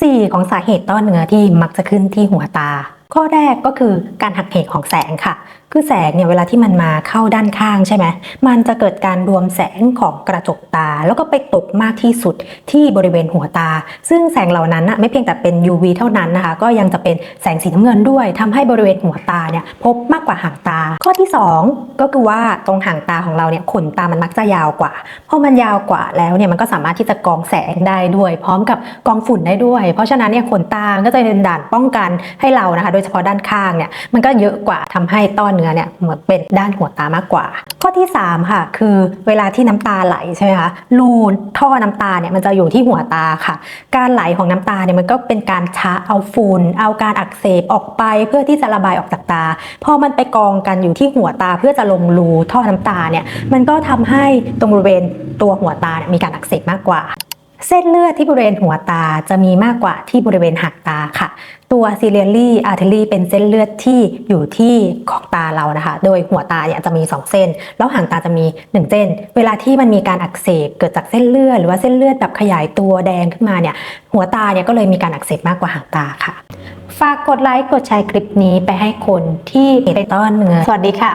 4 ของสาเหตุต้อเนื้อที่มักจะขึ้นที่หัวตา ข้อแรกก็คือการหักเหของแสงค่ะ คือแสงเนี่ยเวลาที่มันมาเข้าด้านข้างใช่ไหม มันจะเกิดการรวมแสงของกระจกตา แล้วก็ไปตกมากที่สุดที่บริเวณหัวตา ซึ่งแสงเหล่านั้นนะไม่เพียงแต่เป็น UV เท่านั้นนะคะ ก็ยังจะเป็นแสงสีน้ำเงินด้วยทำให้บริเวณหัวตาเนี่ยพบมากกว่าหางตา ข้อที่ 2 ก็คือว่าตรงหางตาของเราเนี่ยขนตามันมักจะยาวกว่าพอมันยาวกว่าแล้วเนี่ยมันก็สามารถที่จะกองแสงได้ด้วย พร้อมกับกองฝุ่นได้ด้วย เพราะฉะนั้นเนี่ยขนตาก็จะเป็นด่านป้องกันให้เรานะคะโดยเฉพาะด้านข้างเนี่ยมันก็เยอะกว่าทำให้ต้อเนื้อเนี่ยเหมือนเป็นด้านหัวตามากกว่า ข้อที่ 3 ค่ะ คือเวลาที่น้ำตาไหลใช่ไหมคะรูท่อน้ำตาเนี่ยมันจะอยู่ที่หัวตาค่ะ การไหลของน้ำตาเนี่ยมันก็เป็นการช้าเอาฝุ่นเอาการอักเสบออกไปเพื่อที่จะระบายออกจากตาพอมันไปกองกันอยู่ที่หัวตาเพื่อจะลงรูท่อน้ำตาเนี่ยมันก็ทำให้ตรงบริเวณตัวหัวตาเนี่ยมีการอักเสบมากกว่า เส้นเลือดที่บริเวณหัวตาจะมีมากกว่าที่บริเวณหางตาค่ะ ตัวซีเรียลี่อาร์เทอรี่เป็นเส้นเลือดที่อยู่ที่ของตาเรานะคะ โดยหัวตาเนี่ยจะมี 2 เส้น แล้วหางตาจะมี 1 เส้น เวลาที่มันมีการอักเสบเกิดจากเส้นเลือดหรือว่าเส้นเลือดแบบขยายตัวแดงขึ้นมาเนี่ยหัวตาเนี่ยก็เลยมีการอักเสบมากกว่าหางตาค่ะ ฝากกดไลค์กดแชร์คลิปนี้ไปให้คนที่เป็นต้อเนื้อสวัสดีค่ะ